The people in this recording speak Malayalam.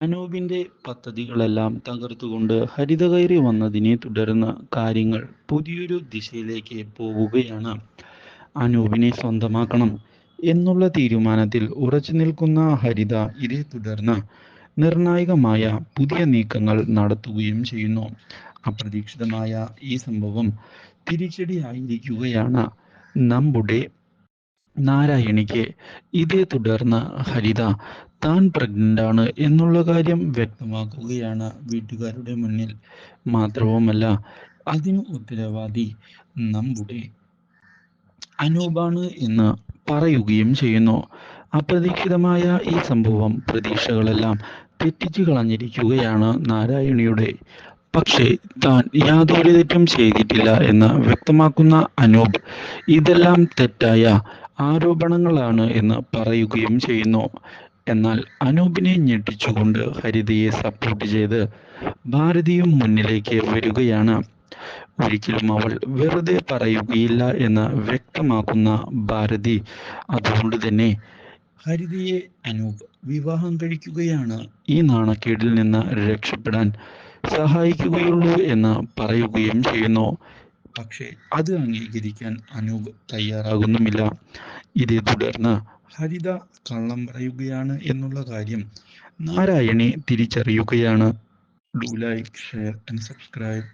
അനൂപിന്റെ പദ്ധതികളെല്ലാം തകർത്തുകൊണ്ട് ഹരിത കയറി വന്നതിനെ തുടർന്ന് കാര്യങ്ങൾ പുതിയൊരു ദിശയിലേക്ക് പോവുകയാണ്. അനൂപിനെ സ്വന്തമാക്കണം എന്നുള്ള തീരുമാനത്തിൽ ഉറച്ചു നിൽക്കുന്ന ഹരിത ഇതേ തുടർന്ന് നിർണായകമായ പുതിയ നീക്കങ്ങൾ നടത്തുകയും ചെയ്യുന്നു. അപ്രതീക്ഷിതമായ ഈ സംഭവം തിരിച്ചടിയായിരിക്കുകയാണ്. നമ്മുടെ നാരായണിക്ക് ഇതേ തുടർന്ന് ഹരിത താൻ പ്രഗ്നന്റ് ആണ് എന്നുള്ള കാര്യം വ്യക്തമാക്കുകയാണ് വീട്ടുകാരുടെ മുന്നിൽ. മാത്രവുമല്ല അതിന് ഉത്തരവാദി നമ്മുടെ അനൂപാണ് എന്ന് പറയുകയും ചെയ്യുന്നു. അപ്രതീക്ഷിതമായ ഈ സംഭവം പ്രതീക്ഷകളെല്ലാം തെറ്റിച്ചു കളഞ്ഞിരിക്കുകയാണ് നാരായണിയുടെ. പക്ഷേ താൻ യാതൊരു തെറ്റും ചെയ്തിട്ടില്ല എന്ന് വ്യക്തമാക്കുന്ന അനൂപ് ഇതെല്ലാം തെറ്റായ ആരോപണങ്ങളാണ് എന്ന് പറയുകയും ചെയ്യുന്നു. എന്നാൽ അനൂപിനെ ഞെട്ടിച്ചുകൊണ്ട് ഹരിതയെ സപ്പോർട്ട് ചെയ്ത് ഭാരതിയും മുന്നിലേക്ക് വരികയാണ്. ഒരിക്കലും അവൾ വെറുതെ പറയുകയില്ല എന്ന് വ്യക്തമാക്കുന്ന ഭാരതി അതുകൊണ്ട് തന്നെ ഹരിതയെ അനൂപ് വിവാഹം കഴിക്കുകയാണ് ഈ നാണക്കേടിൽ നിന്ന് രക്ഷപ്പെടാൻ സഹായിക്കുകയുള്ളൂ എന്ന് പറയുകയും ചെയ്യുന്നു. പക്ഷേ അത് അംഗീകരിക്കാൻ അനൂപ് തയ്യാറാകുന്നുമില്ല. ഇതേ തുടർന്ന് ഹരിത കള്ളം പറയുകയാണ് എന്നുള്ള കാര്യം Narayani തിരിച്ചറിയുകയാണ്. Do like share and subscribe